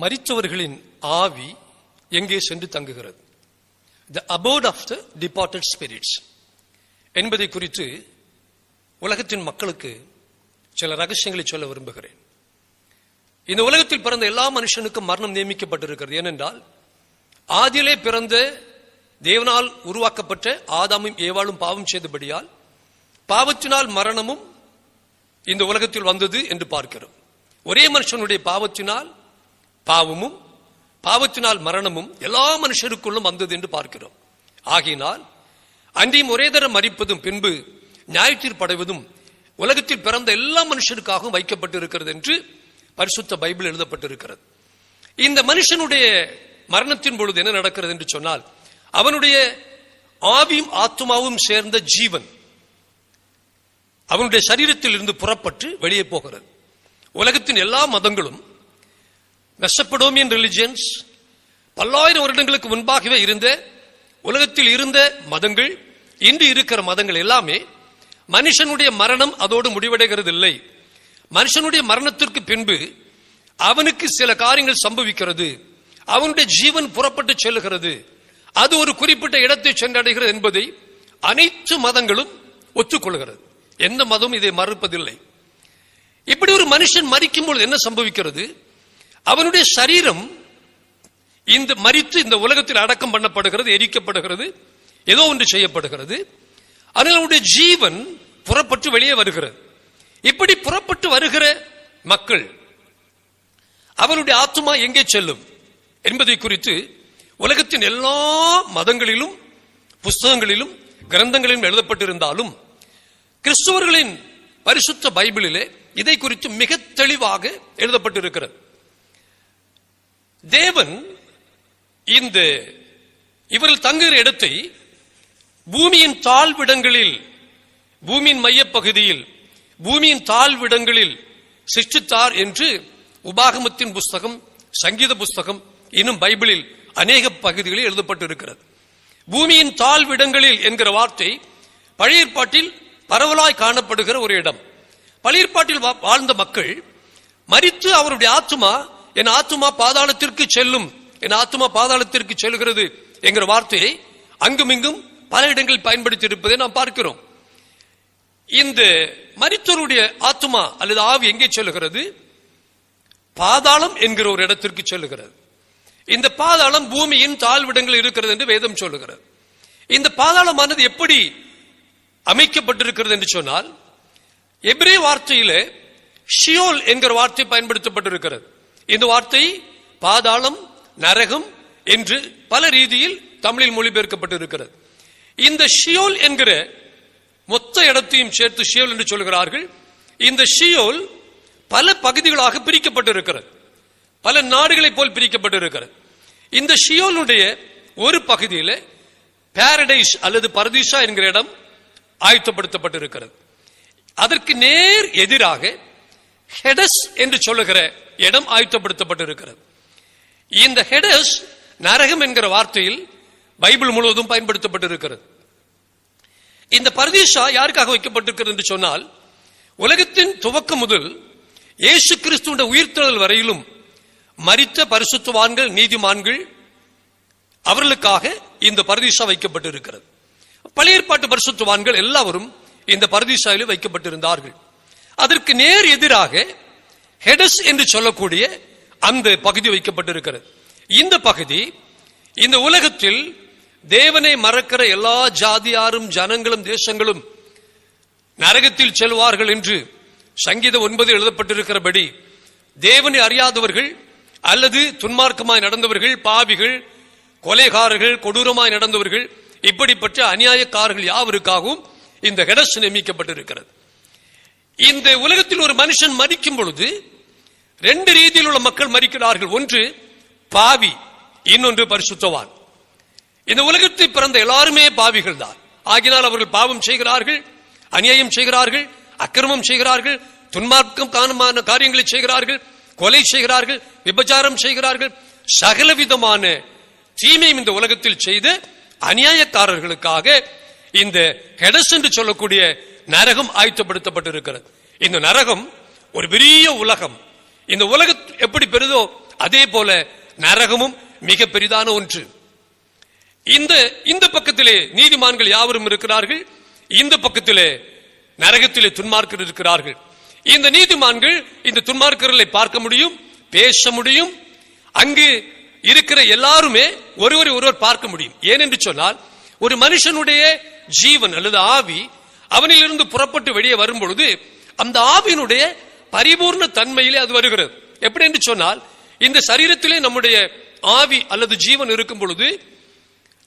மரித்தவர்களின் ஆவி எங்கே சென்று தங்குகிறது? The abode of the departed spirits என்பதை குறித்து உலகத்தின் மக்களுக்கு சில ரகசியங்களை சொல்ல விரும்புகிறேன். இந்த உலகத்தில் பிறந்த எல்லா மனுஷனுக்கும் மரணம் நியமிக்கப்பட்டிருக்கிறது. ஏனென்றால் ஆதியிலே பிறந்த தேவனால் உருவாக்கப்பட்ட ஆதாமும் ஏவாளும் பாவம் செய்தபடியால் பாவத்தினால் மரணமும் இந்த உலகத்தில் வந்தது என்று பார்க்கிறோம். ஒரே மனுஷனுடைய பாவத்தினால் பாவமும் பாவத்தினால் மரணமும் எல்லா மனுஷருக்குள்ளும் வந்தது என்று பார்க்கிறோம். ஆகையினால் அன்றையும் ஒரே தரம் மறிப்பதும் பின்பு நியாயத்தீர்ப்படைவதும் உலகத்தில் பிறந்த எல்லா மனுஷருக்காகவும் வைக்கப்பட்டிருக்கிறது என்று பரிசுத்த பைபிள் எழுதப்பட்டிருக்கிறது. இந்த மனுஷனுடைய மரணத்தின் பொழுது என்ன நடக்கிறது என்று சொன்னால் அவனுடைய ஆவியும் ஆத்மாவும் சேர்ந்த ஜீவன் அவனுடைய சரீரத்தில் இருந்து புறப்பட்டு வெளியே போகிறது. உலகத்தின் எல்லா மதங்களும் மெசப்படோமியன் ரிலிஜியன்ஸ் பல்லாயிரம் வருடங்களுக்கு முன்பாகவே இருந்த உலகத்தில் இருந்த மதங்கள் இன்று இருக்கிற மதங்கள் எல்லாமே மனுஷனுடைய மரணம் அதோடு முடிவடைகிறது இல்லை மனுஷனுடைய மரணத்திற்கு பின்பு அவனுக்கு சில காரியங்கள் சம்பவிக்கிறது. அவனுடைய ஜீவன் புறப்பட்டு செல்லுகிறது. அது ஒரு குறிப்பிட்ட இடத்தை சென்றடைகிறது என்பதை அனைத்து மதங்களும் ஒத்துக்கொள்கிறது. எந்த மதமும் இதை மறுப்பதில்லை. இப்படி ஒரு மனுஷன் மறிக்கும் பொழுது என்ன சம்பவிக்கிறது? அவனுடைய சரீரம் இந்த மரித்து இந்த உலகத்தில் அடக்கம் பண்ணப்படுகிறது எரிக்கப்படுகிறது ஏதோ ஒன்று செய்யப்படுகிறது. ஆனால் அவனுடைய ஜீவன் புறப்பட்டு வெளியே வருகிறது. இப்படி புறப்பட்டு வருகிற மக்கள் அவனுடைய ஆத்மா எங்கே செல்லும் என்பதை குறித்து உலகத்தின் எல்லா மதங்களிலும் புஸ்தகங்களிலும் கிரந்தங்களிலும் எழுதப்பட்டிருந்தாலும் கிறிஸ்துவர்களின் பரிசுத்த பைபிளிலே இதை குறித்து மிக தெளிவாக எழுதப்பட்டிருக்கிறது. தேவன் இந்த இவர்கள் தங்குகிற இடத்தை பூமியின் தாழ்விடங்களில் பூமியின் மையப்பகுதியில் பூமியின் தாழ்விடங்களில் சிருஷ்டித்தார் என்று உபாகமத்தின் புஸ்தகம் சங்கீத புஸ்தகம் இன்னும் பைபிளில் அநேக பகுதிகளில் எழுதப்பட்டிருக்கிறது. பூமியின் தாழ்விடங்களில் என்கிற வார்த்தை பழையற்பாட்டில் பரவலாய் காணப்படுகிற ஒரு இடம். பழையற்பாட்டில் வா- வாழ்ந்த மக்கள் மரித்து அவருடைய ஆத்துமா என் ஆத்துமா பாதாளத்திற்கு செல்லும். என் ஆத்துமா பாதாளத்திற்கு செல்கிறது என்கிற வார்த்தையை அங்குமிங்கும் பல இடங்களில் பயன்படுத்தி இருப்பதை நாம் பார்க்கிறோம். இந்த மரித்தோருடைய ஆத்துமா அல்லது ஆவி எங்கே செல்லுகிறது பாதாளம் என்கிற ஒரு இடத்திற்கு செல்லுகிறது இந்த பாதாளம் பூமியின் தாழ்விடங்கள் இருக்கிறது என்று வேதம் சொல்லுகிறது. இந்த பாதாளமானது எப்படி அமைக்கப்பட்டிருக்கிறது என்று சொன்னால் எப்ரே வார்த்தையிலே ஷியோல் என்கிற வார்த்தை பயன்படுத்தப்பட்டிருக்கிறது. இந்த வார்த்தை பாதாளம் நரகம் என்று பல ரீதியில் தமிழில் மொழிபெயர்க்கப்பட்டிருக்கிறது. இந்த ஷியோல் என்கிற மொத்த இடத்தையும் சேர்த்து ஷியோல் என்று சொல்கிறார்கள். இந்த ஷியோல் பல பகுதிகளாக பிரிக்கப்பட்டிருக்கிறது. பல நாடுகளைப் போல் பிரிக்கப்பட்டிருக்கிறது. இந்த ஷியோலுடைய ஒரு பகுதியில் பேரடைஸ் அல்லது பரதீஷா என்கிற இடம் ஆயத்தப்படுத்தப்பட்டிருக்கிறது. அதற்கு நேர் எதிராக ஹெடஸ் என்று சொல்லுகிற இடம் ஆயுத்தப்படுத்தப்பட்டிருக்கிறது. இந்த ஹெடஸ் நரகம் என்கிற வார்த்தையில் பைபிள் முழுவதும் பயன்படுத்தப்பட்டிருக்கிறது. இந்த பரதீஷா யாருக்காக வைக்கப்பட்டிருக்கிறது என்று சொன்னால் உலகத்தின் துவக்கம் முதல் இயேசு கிறிஸ்துவின் உயிர்த்தழல் வரையிலும் மரித்த பரிசுத்துவான்கள் நீதிமான்கள் அவர்களுக்காக இந்த பரதீசா வைக்கப்பட்டிருக்கிறது. பழைய ஏற்பாட்டு பரிசுத்துவான்கள் எல்லாவரும் இந்த பரதீசாவில் வைக்கப்பட்டிருந்தார்கள். அதற்கு நேர் எதிராக ஹெடஸ் என்று சொல்லக்கூடிய அந்த பகுதி வைக்கப்பட்டிருக்கிறது. இந்த பகுதி இந்த உலகத்தில் தேவனை மறக்கிற எல்லா ஜாதியாரும் ஜனங்களும் தேசங்களும் நரகத்தில் செல்வார்கள் என்று சங்கீதம் ஒன்பது எழுதப்பட்டிருக்கிறபடி தேவனை அறியாதவர்கள் அல்லது துன்மார்க்கமாய் நடந்தவர்கள் பாவிகள் கொலைகாரர்கள் கொடூரமாய் நடந்தவர்கள் இப்படிப்பட்ட அநியாயக்காரர்கள் யாவருக்காகவும் இந்த ஹெடஸ் நியமிக்கப்பட்டிருக்கிறது. இந்த உலகத்தில் ஒரு மனுஷன் மறிக்கும் பொழுது ரெண்டு ரீதியில் உள்ள மக்கள் மறிக்கிறார்கள் ஒன்று பாவி இன்னொன்று பரிசுத்தவான். இந்த உலகத்தில் பிறந்த எல்லாருமே பாவிகள் தான். ஆகினால் அவர்கள் பாவம் செய்கிறார்கள் அநியாயம் செய்கிறார்கள் அக்கிரமம் செய்கிறார்கள் துன்மார்க்கம் காணமான காரியங்களை செய்கிறார்கள் கொலை செய்கிறார்கள் விபச்சாரம் செய்கிறார்கள். சகலவிதமான தீமையும் இந்த உலகத்தில் செய்து அநியாயக்காரர்களுக்காக இந்த ஹெடஸ் என்று சொல்லக்கூடிய நரகம் ஆயத்தப்படுத்தப்பட்டிருக்கிறது. இந்த நரகம் ஒரு பெரிய உலகம். இந்த உலகம் எப்படி பெரிதோ அதே போல நரகமும் மிக பெரிதான ஒன்று. இந்த இந்த பக்கத்திலே நீதிமான்கள் யாவரும் இருக்கிறார்கள்? இந்த பக்கத்திலே நரகத்திலே துன்மார்க்கர் இருக்கிறார்கள். இந்த நீதிமான்கள் இந்த துன்மார்க்கர்களை பார்க்க முடியும் பேச முடியும். அங்கு இருக்கிற எல்லாருமே ஒருவரை ஒருவர் பார்க்க முடியும். ஏனென்று சொன்னால் ஒரு மனுஷனுடைய ஜீவன் அல்லது ஆவி அவனிலிருந்து புறப்பட்டு வெளியே வரும் பொழுது அந்த ஆவியினுடைய பரிபூர்ண தன்மையிலே அது வருகிறது. எப்படி என்று சொன்னால் இந்த சரீரத்திலே நம்முடைய ஆவி அல்லது ஜீவன் இருக்கும் பொழுது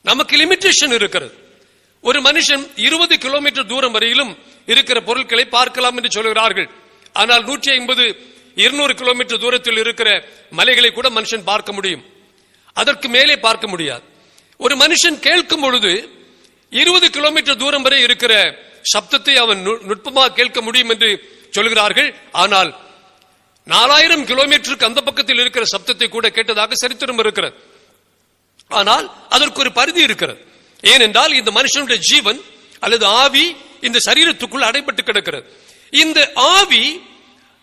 நமக்கு லிமிட்டேஷன் இருக்கிறது. ஒரு மனுஷன் இருபது கிலோமீட்டர் தூரம் வரையிலும் இருக்கிற பொருட்களை பார்க்கலாம் என்று சொல்கிறார்கள். ஆனால் நூற்றி ஐம்பது இருநூறு கிலோமீட்டர் தூரத்தில் இருக்கிற மலைகளை கூட மனுஷன் பார்க்க முடியும். அதற்கு மேலே பார்க்க முடியாது. ஒரு மனுஷன் கேட்கும் பொழுது இருபது கிலோமீட்டர் தூரம் வரை இருக்கிற சப்தத்தை அவன் நு- நுட்பமாக கேட்க முடியும் என்று சொல்கிறார்கள். ஆனால் நாலாயிரம் கிலோமீட்டருக்கு அந்த பக்கத்தில் இருக்கிற சப்தத்தை கூட கேட்டதாக சரித்திரம் இருக்கிறது. ஆனால் அதற்கு ஒரு பரிதி இருக்கிறது. ஏனென்றால் இந்த மனுஷனுடைய ஜீவன் அல்லது ஆவி இந்த சரீரத்துக்குள் அடைபட்டு கிடக்கிறது. இந்த ஆவி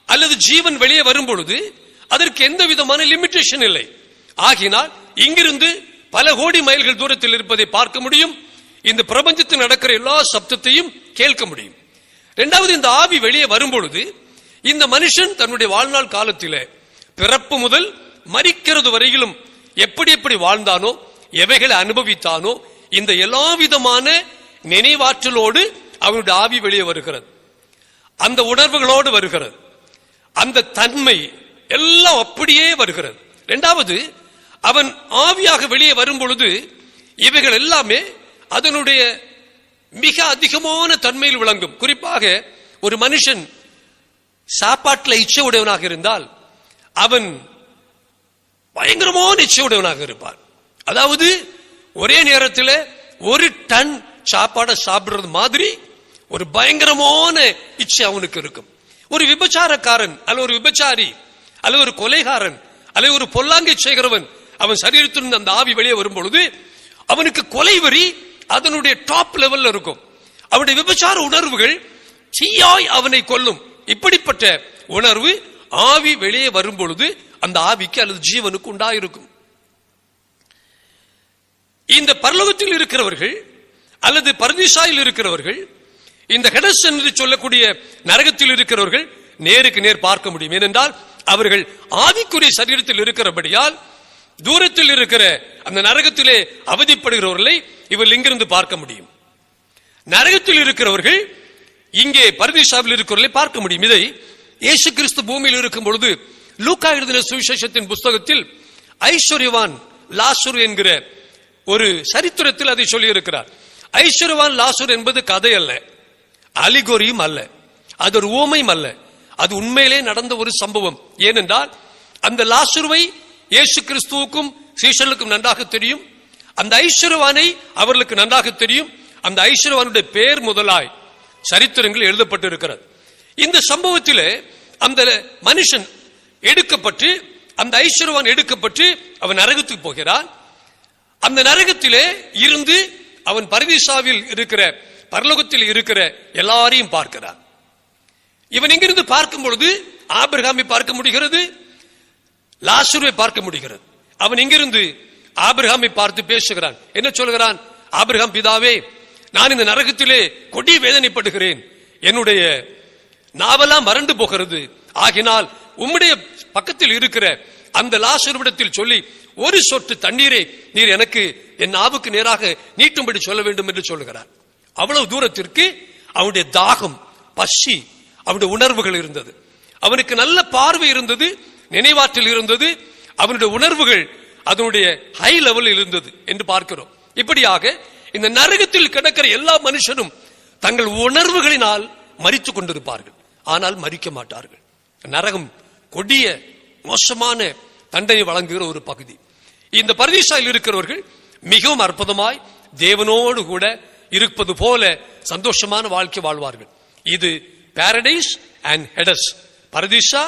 அல்லது ஜீவன் வெளியே வரும் பொழுது அதற்கு எந்த விதமான லிமிட்டேஷன் இல்லை. ஆகினால் இங்கிருந்து பல கோடி மைல்கள் தூரத்தில் இருப்பதை பார்க்க முடியும். இந்த பிரபஞ்சத்தில் நடக்கிற எல்லா சப்தத்தையும் கேட்க முடியும். இரண்டாவது இந்த ஆவி வெளியே வரும் பொழுது இந்த மனுஷன் தன்னுடைய வாழ்நாள் காலத்தில் பிறப்பு முதல் மறிக்கிறது வரையிலும் எப்படி எப்படி வாழ்ந்தானோ எவைகளை அனுபவித்தானோ இந்த எல்லா விதமான நினைவாற்றலோடு அவனுடைய ஆவி வெளியே வருகிறது. அந்த உணர்வுகளோடு வருகிறது. அந்த தன்மை எல்லாம் அப்படியே வருகிறது. இரண்டாவது அவன் ஆவியாக வெளியே வரும் பொழுது இவைகள் எல்லாமே அதனுடைய மிக அதிகமான தன்மையில் விளங்கும். குறிப்பாக ஒரு மனுஷன் சாப்பாட்டில் இச்சை உடையவனாக இருந்தால் அவன் பயங்கரமான இச்சை உடையவனாக இருப்பான். அதாவது ஒரே நேரத்தில் ஒரு டன் சாப்பாடை சாப்பிடுறது மாதிரி ஒரு பயங்கரமான இச்சை அவனுக்கு இருக்கும். ஒரு விபச்சாரக்காரன் அல்ல ஒரு விபச்சாரி அல்ல ஒரு கொலைகாரன் அல்ல ஒரு பொல்லாங்கை செய்கிறவன் அவன் சரீரத்திலிருந்து அந்த ஆவி வெளியே வரும் பொழுது அவனுக்கு கொலை வரி அதனுடைய டாப் லெவல்ல இருக்கும். அவனுடைய விபச்சார உணர்வுகள் தீயாய் அவனை கொல்லும். இப்படிப்பட்ட உணர்வு ஆவி வெளியே வரும் பொழுது அந்த ஆவிக்கு அல்லது ஜீவனுக்கு உண்டாயிருக்கும். இந்த பரலோகத்தில் இருக்கிறவர்கள் அல்லது பரதிசாயில் இருக்கிறவர்கள் இந்த ஹெடஸ் என்று சொல்லக்கூடிய நரகத்தில் இருக்கிறவர்கள் நேருக்கு நேர் பார்க்க முடியும். ஏனென்றால் அவர்கள் ஆவிக்குரிய சரீரத்தில் இருக்கிறபடியால் தூரத்தில் இருக்கிற அந்த நரகத்திலே அவதிப்படுகிறவர்களை இவர்கள் இங்கிருந்து பார்க்க முடியும். நரகத்தில் இருக்கிறவர்கள் இங்கே பரதீசாவில் இருக்கிறவர்களை பார்க்க முடியும். இதை இயேசு கிறிஸ்து பூமியில் இருக்கும் பொழுது லூக்கா எழுதின சுவிசேஷத்தின் புஸ்தகத்தில் ஐஸ்வர்யவான் லாசுர் என்கிற ஒரு சரித்திரத்தில் அதை சொல்லி இருக்கிறார் ஐஸ்வர்யவான் லாசுர் என்பது கதை அல்ல. அலிகோரியும் அல்ல. அது ஒரு ஊமையும் அல்ல. அது உண்மையிலே நடந்த ஒரு சம்பவம். ஏனென்றால் அந்த லாசுருவை இயேசு கிறிஸ்துவுக்கும் சீஷர்களுக்கும் நன்றாக தெரியும். அந்த ஐஸ்வரவானை அவர்களுக்கு நன்றாக தெரியும். அந்த ஐஸ்வரவானுடைய பேர் முதலாய் சரித்திரங்கள் எழுதப்பட்டிருக்கிறது. இந்த சம்பவத்திலே அந்த மனுஷன் எடுக்கப்பட்டு அந்த ஐஸ்வரவான் எடுக்கப்பட்டு அவன் நரகத்துக்கு போகிறான். அந்த நரகத்திலே இருந்து அவன் பரவிசாவில் இருக்கிற பரலோகத்தில் இருக்கிற எல்லாரையும் பார்க்கிறான். இவன் இங்கிருந்து பார்க்கும் பொழுது ஆபிரகாமை பார்க்க முடிகிறது. லாசுருவை பார்க்க முடிகிறது. அவன் இங்கிருந்து ஆபிரகாமை பார்த்து பேசுகிறான். என்ன சொல்கிறான்? ஆபிரகாம் பிதாவே நான் இந்த நரகத்திலே கொடி வேதனைப்படுகிறேன். என்னுடைய நாவெல்லாம் மறந்து போகிறது. ஆகினால் உம்முடைய பக்கத்தில் இருக்கிற அந்த லாசுருவிடத்தில் சொல்லி ஒரு சொட்டு தண்ணீரை நீர் எனக்கு என் நாவுக்கு நேராக நீட்டும்படி சொல்ல வேண்டும் என்று சொல்லுகிறார் அவ்வளவு தூரத்திற்கு அவனுடைய தாகம் பசி அவனுடைய உணர்வுகள் இருந்தது. அவனுக்கு நல்ல பார்வை இருந்தது. நினைவாற்றல் இருந்தது அவனுடைய உணர்வுகள் அதனுடைய ஹை லெவலில் இருந்தது என்று பார்க்கிறோம். இப்படியாக இந்த நரகத்தில் கிடக்கிற எல்லா மனுஷனும் தங்கள் உணர்வுகளினால் மறித்து கொண்டிருப்பார்கள். ஆனால் மறிக்க மாட்டார்கள். நரகம் கொடிய மோசமான தண்டனை வழங்குகிற ஒரு பகுதி. இந்த பரதீசாயில் இருக்கிறவர்கள் மிகவும் அற்புதமாய் தேவனோடு கூட இருப்பது போல சந்தோஷமான வாழ்க்கை வாழ்வார்கள். இது பாரடைஸ் அண்ட் ஹெடஸ் பரதீஷா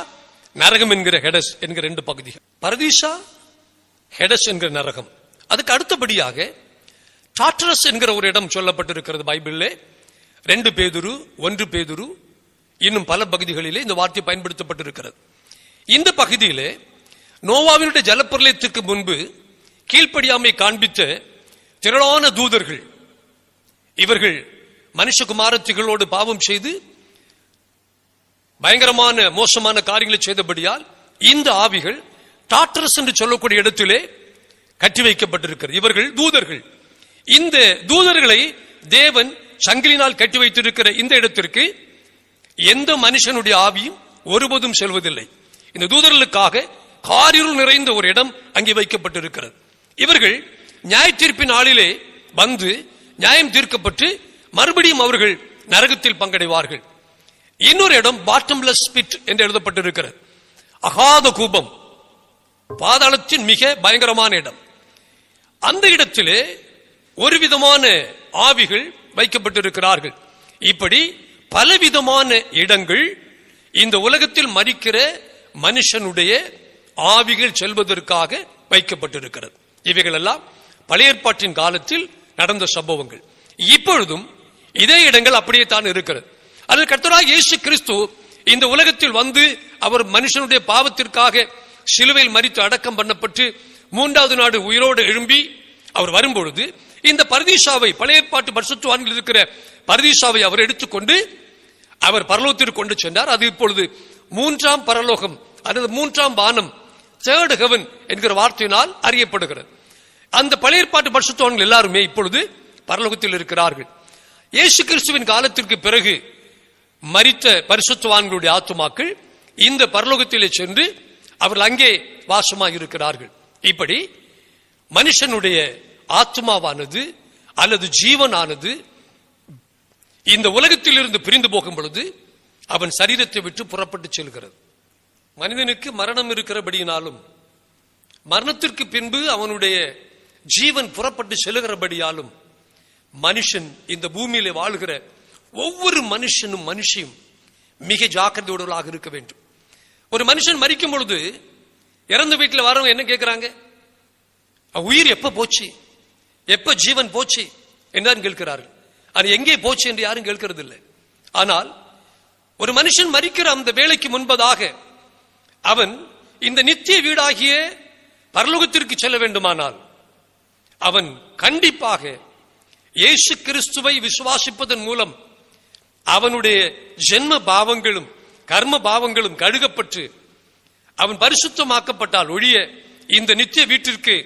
நரகம் என்கிற ஹெடஸ் என்கிற ரெண்டு பகுதிகள் பரதீஷா ஹெடஸ் என்கிற நரகம். அதுக்கு அடுத்தபடியாக டாட்டரஸ் என்கிற ஒரு இடம் சொல்லப்பட்டிருக்கிறது பைபிளிலே. ரெண்டு பேதுரு ஒன்று பேதுரு இன்னும் பல பகுதிகளிலே இந்த வார்த்தை பயன்படுத்தப்பட்டிருக்கிறது. இந்த பகுதியிலே நோவாவினுடைய ஜலப்பிரளயத்திற்கு முன்பு கீழ்ப்படியாமை காண்பித்த திரளான தூதர்கள் இவர்கள் மனுஷகுமாரத்திகளோடு பாவம் செய்து பயங்கரமான மோசமான காரியங்களை செய்தபடியால் இந்த ஆவிகள் டாட்டரஸ் என்று சொல்லக்கூடிய இடத்திலே கட்டி வைக்கப்பட்டிருக்கிறது. இவர்கள் தூதர்கள். இந்த தூதர்களை தேவன் சங்கிலினால் கட்டி வைத்திருக்கிற இந்த இடத்திற்கு எந்த மனுஷனுடைய ஆவியும் ஒருபோதும் செல்வதில்லை. இந்த தூதர்களுக்காக காரிருள் நிறைந்த ஒரு இடம் அங்கே வைக்கப்பட்டிருக்கிறது. இவர்கள் நியாய தீர்ப்பின் ஆளிலே வந்து நியாயம் தீர்க்கப்பட்டு மறுபடியும் அவர்கள் நரகத்தில் பங்கடைவார்கள். இன்னொரு இடம் பாட்டம்லெஸ் பிட் என்று எழுதப்பட்டிருக்கிறது. அகாத கூபம். பாதாளத்தின் மிக பயங்கரமான இடம். அந்த இடத்திலே ஒரு விதமான ஆவிகள் வைக்கப்பட்டிருக்கிறார்கள். இப்படி பலவிதமான இடங்கள் இந்த உலகத்தில் மறிக்கிற மனுஷனுடைய ஆவிகள் செல்வதற்காக வைக்கப்பட்டிருக்கிறது. இவைகள் எல்லாம் காலத்தில் நடந்த சம்பவங்கள். இப்பொழுதும் இதே இடங்கள் அப்படியே தான் இருக்கிறது. அதில் கர்த்தராக இயேசு கிறிஸ்து இந்த உலகத்தில் வந்து அவர் மனுஷனுடைய பாவத்திற்காக சிலுவையில் மறித்து அடக்கம் பண்ணப்பட்டு மூன்றாவது நாடு உயிரோடு எழும்பி அவர் வரும்பொழுது இந்த பரதீஷாவை பழைய பாட்டு பரிசுத்துவான்கள் இருக்கிற பரதீஷாவை அவர் எடுத்துக்கொண்டு அவர் பரலோகத்திற்கு கொண்டு சென்றார். அது இப்பொழுது மூன்றாம் பரலோகம் அல்லது மூன்றாம் வானம் தேர்டு ஹெவன் என்கிற வார்த்தையினால் அறியப்படுகிறது. அந்த பழைய பாட்டு பரிசுத்தவான்கள் எல்லாருமே இப்பொழுது பரலோகத்தில் இருக்கிறார்கள். இயேசு கிறிஸ்துவின் காலத்திற்கு பிறகு மரித்த பரிசுத்துவான்களுடைய ஆத்துமாக்கள் இந்த பரலோகத்திலே சென்று அவர்கள் அங்கே வாசமாக இருக்கிறார்கள். இப்படி மனுஷனுடைய ஆத்மாவானது அல்லது ஜீவனானது இந்த உலகத்தில் இருந்து பிரிந்து போகும் பொழுது அவன் சரீரத்தை விட்டு புறப்பட்டு செல்கிறது. மனிதனுக்கு மரணம் இருக்கிறபடியினாலும் மரணத்திற்கு பின்பு அவனுடைய ஜீவன் புறப்பட்டு செல்கிறபடியாலும் மனுஷன் இந்த பூமியில வாழ்கிற ஒவ்வொரு மனுஷனும் மனுஷியும் மிக ஜாக்கிரதையுடலாக இருக்க வேண்டும். ஒரு மனுஷன் மறிக்கும் பொழுது இறந்த வீட்டில் வரவங்க என்ன கேட்கிறாங்க உயிர் எப்ப போச்சு? எப்ப ஜீவன் போச்சு? என்றுதான் கேட்கிறார்கள். அது எங்கே போச்சு? என்று யாரும் கேட்கிறது இல்லை ஆனால் ஒரு மனுஷன் மறிக்கிற அந்த வேலைக்கு முன்பதாக அவன் இந்த நித்திய வீடாகிய பரலோகத்திற்கு செல்ல வேண்டுமானால் அவன் கண்டிப்பாக இயேசு கிறிஸ்துவை விசுவாசிப்பதன் மூலம் அவனுடைய ஜென்ம பாவங்களும் கர்ம பாவங்களும் கழுகப்பட்டு அவன் பரிசுத்தமாக்கப்பட்டால் ஒழிய இந்த நித்திய வீட்டிற்கு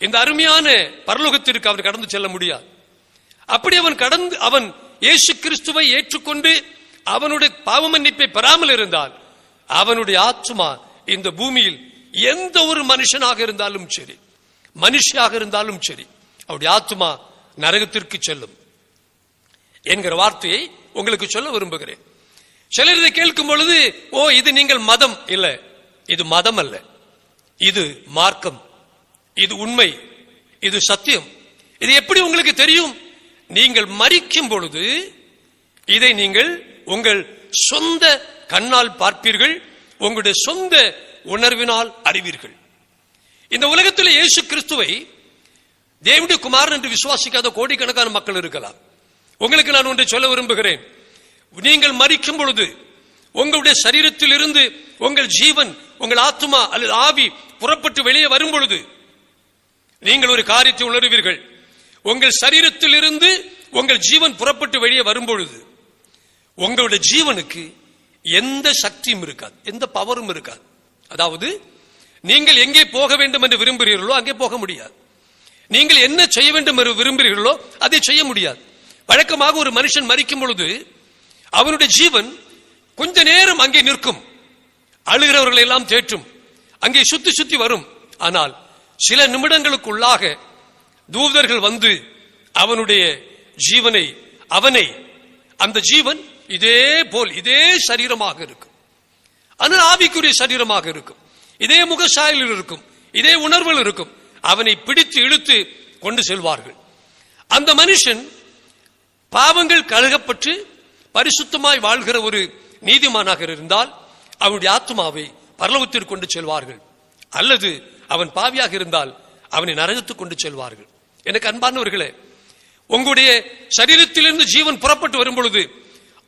இந்த அருமையான பரலோகத்திற்கு அவன் கடந்து செல்ல முடியாது. அப்படி அவன் கடந்து அவன் இயேசு கிறிஸ்துவை ஏற்றுக்கொண்டு அவனுடைய பாவ மன்னிப்பை பெறாமல் இருந்தால் அவனுடைய ஆத்மா இந்த பூமியில் எந்த ஒரு மனுஷனாக இருந்தாலும் சரி மனுஷியாக இருந்தாலும் சரி அவருடைய ஆத்மா நரகத்திற்கு செல்லும். என்கிற வார்த்தையை உங்களுக்கு சொல்ல விரும்புகிறேன். சிலர் இதை கேட்கும் பொழுது ஓ இது நீங்கள் மதம். இல்ல இது மதம் அல்ல. இது மார்க்கம். இது உண்மை. இது சத்தியம். இது எப்படி உங்களுக்கு தெரியும்? நீங்கள் மறிக்கும் பொழுது இதை நீங்கள் உங்கள் சொந்த கண்ணால் பார்ப்பீர்கள். உங்களுடைய சொந்த உணர்வினால் அறிவீர்கள். இந்த உலகத்தில் இயேசு கிறிஸ்துவை தேவனுடைய குமாரன் என்று விசுவாசிக்காத கோடிக்கணக்கான மக்கள் இருக்கலாம். உங்களுக்கு நான் ஒன்றை சொல்ல விரும்புகிறேன். நீங்கள் மறிக்கும் பொழுது உங்களுடைய சரீரத்தில் இருந்து உங்கள் ஜீவன் உங்கள் ஆத்மா அல்லது ஆவி புறப்பட்டு வெளியே வரும் பொழுது நீங்கள் ஒரு காரியத்தை உணர்வீர்கள். உங்கள் சரீரத்தில் இருந்து உங்கள் ஜீவன் புறப்பட்டு வெளியே வரும் பொழுது உங்களுடைய ஜீவனுக்கு எந்த சக்தியும் இருக்காது எந்த பவரும் இருக்காது. அதாவது நீங்கள் எங்கே போக வேண்டும் என்று விரும்புகிறீர்களோ அங்கே போக முடியாது. நீங்கள் என்ன செய்ய வேண்டும் என்று விரும்புகிறீர்களோ அதை செய்ய முடியாது. வழக்கமாக ஒரு மனுஷன் மறிக்கும் பொழுது அவனுடைய ஜீவன் கொஞ்ச நேரம் அங்கே நிற்கும். அழுகிறவர்களை எல்லாம் தேற்றும். அங்கே சுத்தி சுத்தி வரும். ஆனால் சில நிமிடங்களுக்குள்ளாக தூதர்கள் வந்து அவனுடைய ஜீவனை அவனை அந்த ஜீவன் இதே போல் இதே சரீரமாக இருக்கும். ஆனால் ஆவிக்குரிய சரீரமாக இருக்கும். இதே முகசாயலில் இருக்கும். இதே உணர்வில் இருக்கும். அவனை பிடித்து இழுத்து கொண்டு செல்வார்கள். அந்த மனுஷன் பாவங்கள் கழுகப்பட்டு பரிசுத்தமாய் வாழ்கிற ஒரு நீதிமானாக இருந்தால் அவனுடைய ஆத்மாவை பரலோகத்திற்கு கொண்டு செல்வார்கள். அல்லது அவன் பாவியாக இருந்தால் அவனை நரகத்துக்கு கொண்டு செல்வார்கள். எனக்கு அன்பானவர்களே உங்களுடைய சரீரத்திலிருந்து ஜீவன் புறப்பட்டு வரும் பொழுது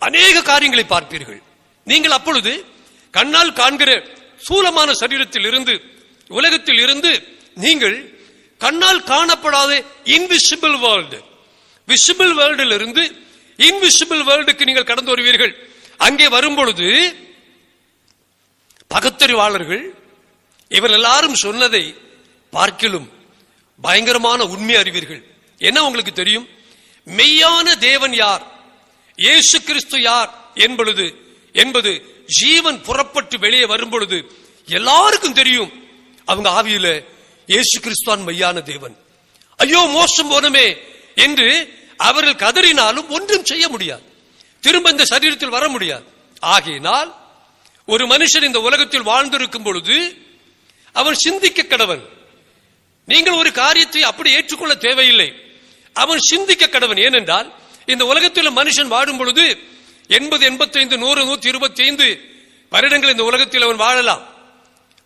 அநேக காரியங்களை பார்ப்பீர்கள். நீங்கள் அப்பொழுது கண்ணால் காண்கிற சூலமான சரீரத்தில் இருந்து உலகத்தில் இருந்து நீங்கள் கண்ணால் காணப்படாத இன்விசிபிள் வேர்ல்டு விசிபிள் வேர்ல்டில் இருந்து இன்விசிபிள் வேர்ல்டுக்கு நீங்கள் கடந்து வருவீர்கள். அங்கே வரும்பொழுது பகுத்தறிவாளர்கள் இவர் எல்லாரும் சொன்னதை பார்க்கிலும் பயங்கரமான உண்மை அறிவீர்கள். என்ன உங்களுக்கு தெரியும்? மெய்யான தேவன் யார்? இயேசு கிறிஸ்து யார் என்பது என்பது ஜீவன் புறப்பட்டு வெளியே வரும் பொழுது எல்லாருக்கும் தெரியும். அவங்க ஆவியில இயேசு கிறிஸ்துவான் மெய்யான தேவன். ஐயோ மோசம் போனமே என்று அவர்கள் கதறினாலும் ஒன்றும் செய்ய முடியாது. திரும்ப இந்த சரீரத்தில் வர முடியாது. ஆகையினால் ஒரு மனுஷன் இந்த உலகத்தில் வாழ்ந்திருக்கும் பொழுது அவன் சிந்திக்க கடவன். நீங்கள் ஒரு காரியத்தை அப்படி ஏற்றுக்கொள்ள தேவையில்லை. அவன் சிந்திக்க கடவன். ஏனென்றால் இந்த உலகத்தில் மனுஷன் வாழும் பொழுது எண்பது எண்பத்தைந்து நூறு நூத்தி இருபத்தி ஐந்து வருடங்கள் இந்த உலகத்தில் அவன் வாழலாம்.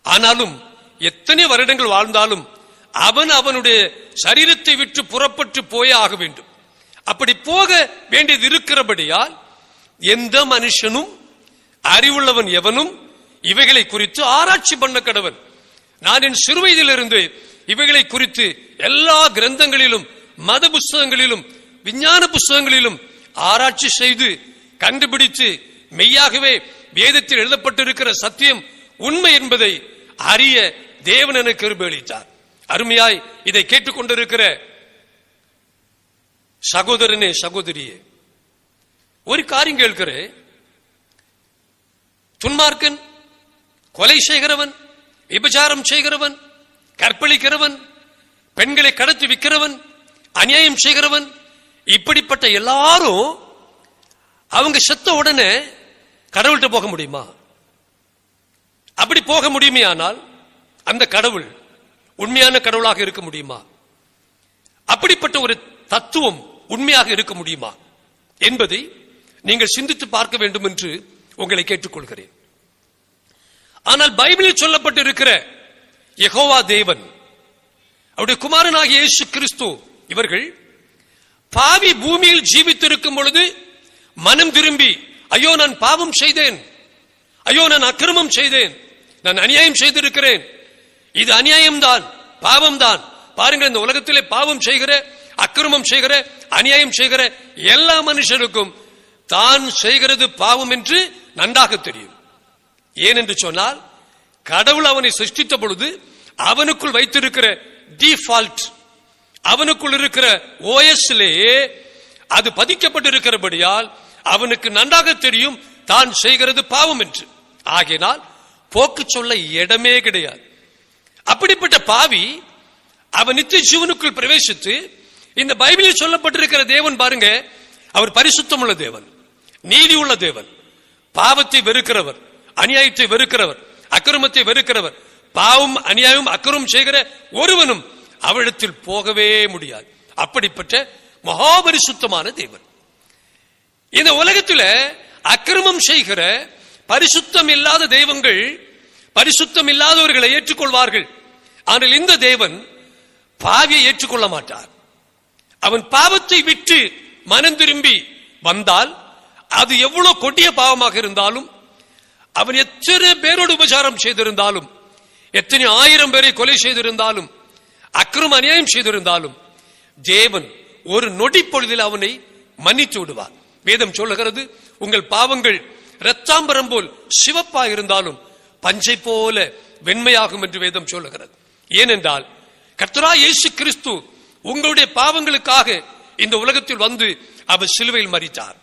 ஆனாலும் எத்தனை வருடங்கள் வாழ்ந்தாலும் அவன் அவனுடைய சரீரத்தை விட்டு புறப்பட்டு போயே ஆக வேண்டும். அப்படி போக வேண்டியது இருக்கிறபடியால் எந்த மனுஷனும் அறிவுள்ளவன் எவனும் இவைகளை குறித்து ஆராய்ச்சி பண்ண கடவன். நான் என் சிறுவயதிலிருந்து இவைகளை குறித்து எல்லா கிரந்தங்களிலும் மத புஸ்தகங்களிலும் விஞ்ஞான புஸ்தகங்களிலும் ஆராய்ச்சி செய்து கண்டுபிடித்து மெய்யாகவே வேதத்தில் எழுதப்பட்டிருக்கிற சத்தியம் உண்மை என்பதை அறிய தேவன் எனக்கு கிருபை அளித்தார். அருமையாய் இதை கேட்டுக்கொண்டிருக்கிற சகோதரனே சகோதரியே ஒரு காரியம் கேட்கிறேன். துன்மார்க்கன் கொலை செய்கிறவன் விபச்சாரம் செய்கிறவன் கற்பழிக்கிறவன் பெண்களை கடத்தி விற்கிறவன் அநியாயம் செய்கிறவன் இப்படிப்பட்ட எல்லாரும் அவங்க செத்த உடனே கடவுள்கிட்ட போக முடியுமா? அப்படி போக முடியுமே ஆனால் அந்த கடவுள் உண்மையான கடவுளாக இருக்க முடியுமா? அப்படிப்பட்ட ஒரு தத்துவம் உண்மையாக இருக்க முடியுமா? என்பதை நீங்கள் சிந்தித்து பார்க்க வேண்டும் என்று உங்களை கேட்டுக்கொள்கிறேன். ஆனால் பைபிளில் சொல்லப்பட்டு இருக்கிற யகோவா தேவன் அவருடைய குமாரனாகிய இயேசு கிறிஸ்து இவர்கள் பாவி பூமியில் ஜீவித்திருக்கும் பொழுது மனம் திரும்பி ஐயோ நான் பாவம் செய்தேன். ஐயோ நான் அக்கிரமம் செய்தேன். நான் அநியாயம் செய்திருக்கிறேன். இது அநியாயம்தான் பாவம்தான். பாருங்கள் இந்த உலகத்திலே பாவம் செய்கிற அக்கிரமம் செய்கிற அநியாயம் செய்கிற எல்லா மனுஷருக்கும் தான் செய்கிறது பாவம் என்று நன்றாக தெரியும். ஏன் என்று சொன்னால் கடவுள் அவனை சிருஷ்டித்த பொழுது அவனுக்குள் வைத்திருக்கிற டிஃபால்ட் அவனுக்குள் இருக்கிற ஓஎஸ்லேயே அது பதிக்கப்பட்டிருக்கிறபடியால் அவனுக்கு நன்றாக தெரியும் தான் செய்கிறது பாவம் என்று. ஆகையினால் போக்கு சொல்ல இடமே கிடையாது. அப்படிப்பட்ட பாவி அவன் நித்திய ஜீவனுக்குள் பிரவேசித்து இந்த பைபிளில் சொல்லப்பட்டிருக்கிற தேவன் பாருங்க அவர் பரிசுத்தம் உள்ள தேவன் நீதி உள்ள தேவன் பாவத்தை வெறுக்கிறவர் அநியாயத்தை வெறுக்கிறவர் அக்கிரமத்தை வெறுக்கிறவர் பாவம் அநியாயம் அக்கிரமம் செய்கிற ஒருவனும் அவரிடத்தில் போகவே முடியாது. அப்படிப்பட்ட மகாபரிசுத்தமான தேவன். இந்த உலகத்துல அக்கிரமம் செய்கிற பரிசுத்தம் இல்லாத தெய்வங்கள் பரிசுத்தம் இல்லாதவர்களை ஏற்றுக்கொள்வார்கள். ஆனால் இந்த தேவன் பாவியை ஏற்றுக்கொள்ள மாட்டார். அவன் பாவத்தை விட்டு மனம் திரும்பி வந்தால் அது எவ்வளவு கொடிய பாவமாக இருந்தாலும் அவன் எத்தனை பேரோடு உபசாரம் செய்திருந்தாலும் எத்தனை ஆயிரம் பேரை கொலை செய்திருந்தாலும் அக்கிரம் அநியாயம் செய்திருந்தாலும் தேவன் ஒரு நொடி பொழுதில் அவனை மன்னித்து விடுவார். வேதம் சொல்லுகிறது உங்கள் பாவங்கள் இரத்தாம்பரம் போல் சிவப்பா இருந்தாலும் பஞ்சை போல வெண்மையாகும் என்று வேதம் சொல்லுகிறது. ஏனென்றால் கர்த்தரா இயேசு கிறிஸ்து உங்களுடைய பாவங்களுக்காக இந்த உலகத்தில் வந்து அவர் சிலுவையில் மறித்தார்.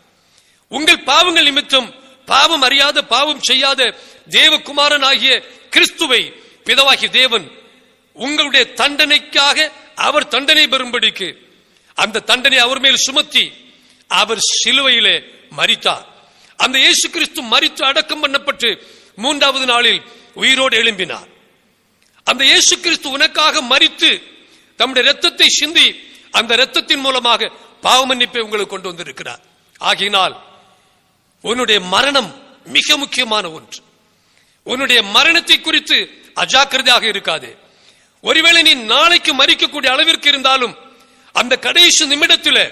உங்கள் பாவங்கள் நிமித்தம் பாவம் அறியாத பாவம் செய்யாத தேவகுமாரன் ஆகிய கிறிஸ்துவை பிதவாகிய தேவன் உங்களுடைய தண்டனைக்காக அவர் தண்டனை பெறும்படிக்கு அந்த தண்டனை அவர் மேல் சுமத்தி அவர் சிலுவையிலே மறித்தார். அந்த இயேசு கிறிஸ்து மரித்து அடக்கம் பண்ணப்பட்டு மூன்றாவது நாளில் உயிரோடு எழும்பினார். அந்த இயேசு கிறிஸ்து உனக்காக மறித்து தம்முடைய ரத்தத்தை சிந்தி அந்த ரத்தத்தின் மூலமாக பாவமன்னிப்பை உங்களுக்கு கொண்டு வந்திருக்கிறார். ஆகினால் உன்னுடைய மரணம் மிக முக்கியமான ஒன்று. உன்னுடைய மரணத்தை குறித்து அஜாக்கிரதையாக இருக்காதே. ஒருவேளை நீ நாளைக்கு மறிக்கக்கூடிய அளவிற்கு இருந்தாலும் அந்த கடைசி நிமிடத்தில்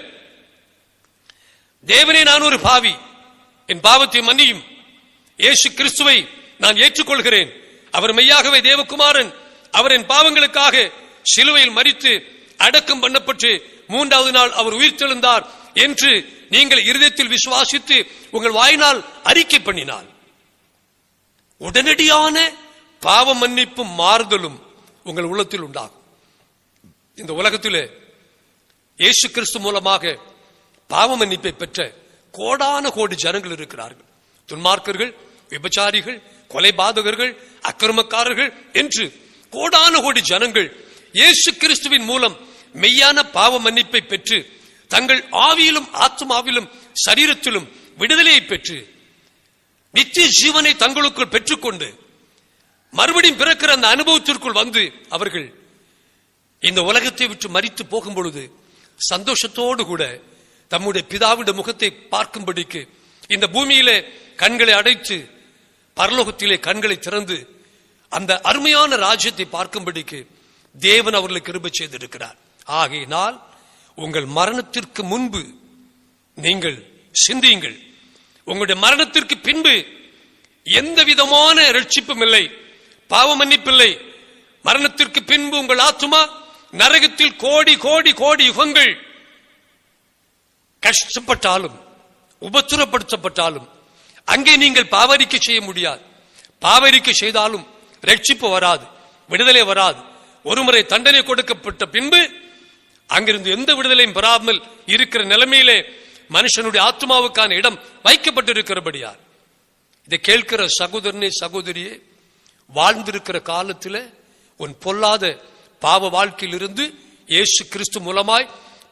தேவனே நான் ஒரு பாவி. என் பாவத்தை மன்னியும். இயேசு கிறிஸ்துவை நான் ஏற்றுக்கொள்கிறேன். அவர் மெய்யாகவே தேவகுமாரன் அவரின் பாவங்களுக்காக சிலுவையில் மறித்து அடக்கம் பண்ணப்பட்டு மூன்றாவது நாள் அவர் உயிர்த்தெழுந்தார் என்று நீங்கள் இருதயத்தில் விசுவாசித்து உங்கள் வாயினால் அறிக்கை பண்ணினால் உடனடியான பாவ மன்னிப்பும் மாறுதலும் உங்கள் உள்ளத்தில் உண்டாகும். இந்த உலகத்திலே இயேசு கிறிஸ்து மூலமாக பாவ மன்னிப்பை பெற்ற கோடான கோடி ஜனங்கள் இருக்கிறார்கள். துன்மார்க்கர்கள் விபச்சாரிகள் கொலைபாதகர்கள் அக்கிரமக்காரர்கள் என்று கோடான கோடி ஜனங்கள் இயேசு கிறிஸ்துவின் மூலம் மெய்யான பாவ மன்னிப்பை பெற்று தங்கள் ஆவியிலும் ஆத்மாவிலும் சரீரத்திலும் விடுதலையை பெற்று நித்திய ஜீவனை தங்களுக்குள் பெற்றுக்கொண்டு மறுபடியும் பிறக்கிற அந்த அனுபவத்திற்குள் வந்து அவர்கள் இந்த உலகத்தை விட்டு மறித்து போகும் பொழுது சந்தோஷத்தோடு கூட தம்முடைய பிதாவிட முகத்தை பார்க்கும்படிக்கு இந்த பூமியிலே கண்களை அடைத்து பரலோகத்திலே கண்களை திறந்து அந்த அருமையான ராஜ்யத்தை பார்க்கும்படிக்கு தேவன் அவர்களுக்கு கிருபை செய்திருக்கிறார். ஆகையினால் உங்கள் மரணத்திற்கு முன்பு நீங்கள் சிந்தியுங்கள். உங்களுடைய மரணத்திற்கு பின்பு எந்த விதமான ரட்சிப்பும் இல்லை பாவ மன்னிப்பில்லை மரணத்திற்கு பின்பு உங்கள் ஆத்துமா நரகத்தில் கோடி கோடி கோடி யுகங்கள் கஷ்டப்பட்டாலும் உபத்துரப்படுத்தப்பட்டாலும் அங்கே நீங்கள் பாவரிக்கை செய்ய முடியாது. பாவரிக்கை செய்தாலும் ரட்சிப்பு வராது விடுதலை வராது. ஒருமுறை தண்டனை கொடுக்கப்பட்ட பின்பு அங்கிருந்து எந்த விடுதலையும் பெறாமல் இருக்கிற நிலைமையிலே மனுஷனுடைய ஆத்மாவுக்கான இடம் வைக்கப்பட்டிருக்கிறபடியார் இதை கேட்கிற சகோதரனே சகோதரியே வாழ்ந்திருக்கிற காலத்தில் உன் பொல்லாத பாவ வாழ்க்கையிலிருந்து இயேசு கிறிஸ்து மூலமாய்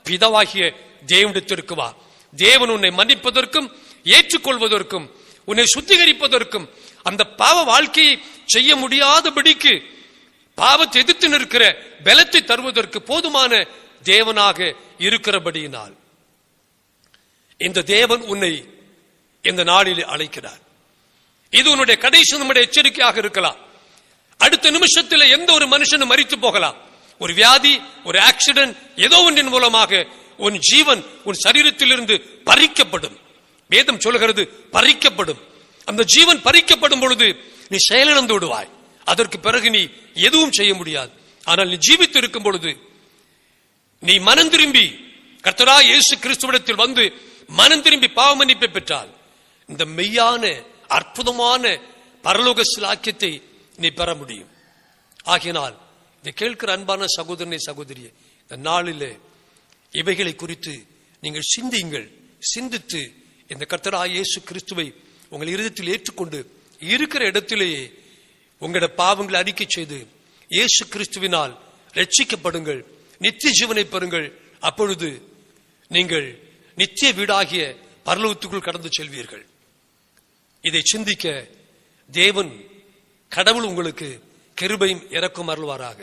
பிதவாகிய தேவனிடத்திற்கு வா. தேவன் உன்னை மன்னிப்பதற்கும் ஏற்றுக்கொள்வதற்கும் உன்னை சுத்திகரிப்பதற்கும் அந்த பாவ வாழ்க்கையை செய்ய முடியாதபடிக்கு பாவத்தை எதிர்த்து நிற்கிற பலத்தை தருவதற்கு போதுமான தேவனாக இருக்கிறபடியினால். இந்த தேவன் உன்னை இந்த நாளில் அழைக்கிறார். இது உன்னுடைய கடைசி நம்முடைய எச்சரிக்கையாக இருக்கலாம். அடுத்த நிமிஷத்தில் எந்த ஒரு மனுஷனும் மறித்து போகலாம். ஒரு வியாதி ஒரு ஆக்சிடென்ட் ஏதோ ஒன்றின் மூலமாக உன் ஜீவன் உன் சரீரத்திலிருந்து பறிக்கப்படும். வேதம் சொல்கிறது பறிக்கப்படும். அந்த ஜீவன் பறிக்கப்படும் பொழுது நீ செயலிழந்து விடுவாய். அதற்கு பிறகு நீ எதுவும் செய்ய முடியாது. ஆனால் நீ ஜீவித்து இருக்கும் பொழுது நீ மனம் திரும்பி கர்த்தரா இயேசு கிறிஸ்துவிடத்தில் வந்து மனம் திரும்பி பாவ மன்னிப்பை பெற்றால் இந்த மெய்யான அற்புதமான பரலோக சிலாக்கியத்தை நீ பெற முடியும். ஆகினால் இதை கேட்கிற அன்பான சகோதரனை சகோதரியே இந்த நாளிலே இவைகளை குறித்து நீங்கள் சிந்தியுங்கள். சிந்தித்து இந்த கர்த்தரா இயேசு கிறிஸ்துவை உங்கள் இருதயத்தில் ஏற்றுக்கொண்டு இருக்கிற இடத்திலேயே உங்களோட பாவங்களை அறிக்கை செய்து இயேசு கிறிஸ்துவினால் ரட்சிக்கப்படுங்கள் நித்திய ஜீவனை பெறுங்கள். அப்பொழுது நீங்கள் நித்திய வீடாகிய பரலோகத்துக்குள் கடந்து செல்வீர்கள். இதை சிந்திக்க தேவன் கடவுள் உங்களுக்கு கிருபையும் இறக்கும் அருள்வாராக.